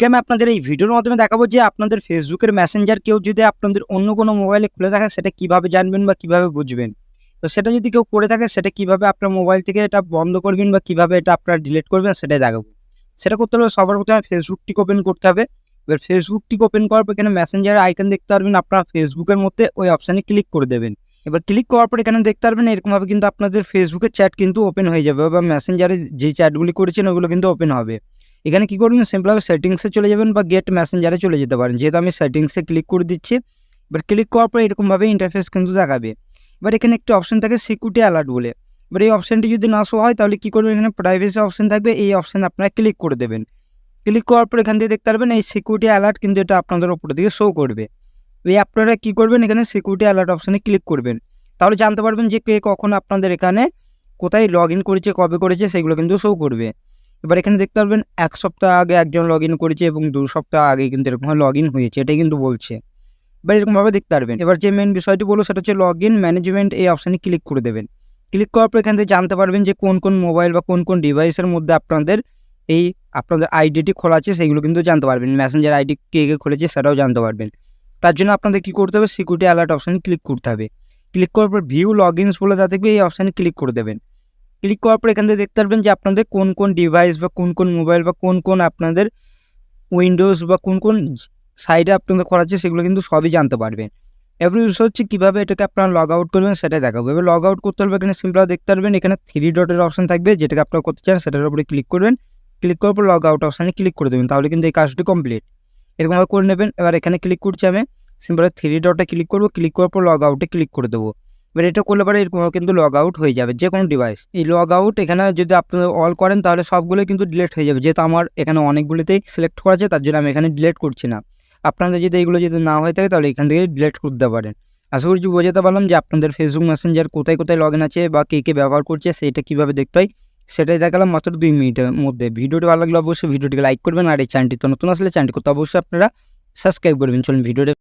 আজকে আমি আপনাদের এই ভিডিওর মাধ্যমে দেখাবো যে আপনাদের ফেসবুকের মেসেঞ্জার কেউ যদি আপনাদের অন্য কোনো মোবাইলে খুলে থাকে, সেটা কীভাবে জানবেন বা কীভাবে বুঝবেন? তো সেটা যদি কেউ করে থাকে, সেটা কীভাবে আপনার মোবাইল থেকে এটা বন্ধ করবেন বা কীভাবে এটা আপনারা ডিলিট করবেন, সেটাই দেখাবো। সেটা করতে হলে সবার প্রথমে ফেসবুকটি ওপেন করতে হবে। এবার ফেসবুকটিকে ওপেন করার পর এখানে মেসেঞ্জারের আইকন দেখতে পারবেন, আপনার ফেসবুকের মধ্যে ওই অপশানে ক্লিক করে দেবেন। এবার ক্লিক করার পর এখানে দেখতে পারবেন, এরকমভাবে কিন্তু আপনাদের ফেসবুকের চ্যাট কিন্তু ওপেন হয়ে যাবে বা মেসেঞ্জারে যে চ্যাটগুলি করেছেন, ওগুলো কিন্তু ওপেন হবে। এখানে কি করবেন? সিম্পলভাবে সেটিংসে চলে যাবেন বা গেট মেসেঞ্জারে চলে যেতে পারেন। যেহেতু আমি সেটিংসে ক্লিক করে দিচ্ছি, এবার ক্লিক করার পরে এরকমভাবে ইন্টারফেস কিন্তু দেখাবে। এবার এখানে একটি অপশন থাকে সিকিউরিটি অ্যালার্ট বলে। এবার এই অপশানটি যদি না শো হয়, তাহলে কী করবেন? এখানে প্রাইভেসি অপশন থাকবে। এই অপশান আপনারা ক্লিক করে দেবেন। ক্লিক করার পর এখান থেকে দেখতে পারবেন এই সিকিউরিটি অ্যালার্ট কিন্তু এটা আপনাদের ওপর দিকে শো করবে। এই আপনারা কী করবেন? এখানে সিকিউরিটি অ্যালার্ট অপশানে ক্লিক করবেন। তাহলে জানতে পারবেন যে কে কখন আপনাদের এখানে কোথায় লগ ইন করেছে, কবে করেছে, সেগুলো কিন্তু শো করবে। এবার এখানে দেখতে পারবেন, এক সপ্তাহ আগে একজন লগ ইন করেছে এবং দু সপ্তাহ আগে কিন্তু এরকমভাবে লগ ইন হয়েছে, এটাই কিন্তু বলছে। এবার এরকমভাবে দেখতে পারবেন। এবার যে মেন বিষয়টি বলব সেটা হচ্ছে লগ ইন ম্যানেজমেন্ট এই অপশানে ক্লিক করে দেবেন। ক্লিক করার পর এখান থেকে জানতে পারবেন যে কোন কোন মোবাইল বা কোন কোন ডিভাইসের মধ্যে আপনাদের এই আপনাদের আইডিটি খোলা আছে সেইগুলো কিন্তু জানতে পারবেন। মেসেঞ্জার আইডি কে কে খুলেছে, সেটাও জানতে পারবেন। তার জন্য আপনাদের কী করতে হবে সিকিউরিটি অ্যালার্ট অপশানে ক্লিক করতে হবে। ক্লিক করার পর ভিউ লগ ইনস বলে তা দেখবে এই অপশানে ক্লিক করে দেবেন। ক্লিক করার পর এখান থেকে দেখতে পারবেন যে আপনাদের কোন কোন ডিভাইস বা কোন কোন মোবাইল বা কোন কোন আপনাদের উইন্ডোজ বা কোন কোন সাইডে আপনাদের করা আছে সেগুলো কিন্তু সবই জানতে পারবেন। এবার বিষয় হচ্ছে কীভাবে এটাকে আপনারা লগ আউট করবেন সেটাই দেখাবো। এবার লগ আউট করতে হলে এখানে সিম্পল দেখতে পারবেন, এখানে থ্রি ডটের অপশন থাকবে, যেটাকে আপনারা করতে চান সেটার উপরে ক্লিক করবেন। ক্লিক করার পর লগ আউট অপশানে ক্লিক করে দেবেন, তাহলে কিন্তু এই কাজটি কমপ্লিট এরকমভাবে করে নেবেন, এবার এখানে ক্লিক করছি আমি সিম্পল থ্রি ডটে ক্লিক করব ক্লিক করার পর লগ আউটে ক্লিক করে দেবো। এবার এটা করলে পরে কিন্তু লগ আউট হয়ে যাবে যে কোনো ডিভাইস এই লগ আউট এখানে যদি আপনি অল করেন, তাহলে সবগুলোই কিন্তু ডিলেট হয়ে যাবে। যেহেতু আমার এখানে অনেকগুলিতেই সিলেক্ট করা আছে, তার জন্য আমি এখানে ডিলেট করছি না। আপনাদের যদি এগুলো যদি না হয়ে থাকে, তাহলে এখান থেকে ডিলেট করতে পারেন। আশা করছি বোঝাতে পারলাম যে আপনাদের ফেসবুক মেসেঞ্জার কোথায় কোথায় লগ আছে বা কে কে ব্যবহার করছে সেটা কীভাবে দেখতে হয়, সেটাই দেখালাম মাত্র দুই মিনিটের মধ্যে। ভিডিওটি ভালো লাগলে অবশ্যই ভিডিওটিকে লাইক করবেন আর এই চ্যানেলটি তো নতুন আসলে চ্যানেলটি করতে অবশ্যই আপনারা সাবস্ক্রাইব করবেন। চলুন ভিডিওটা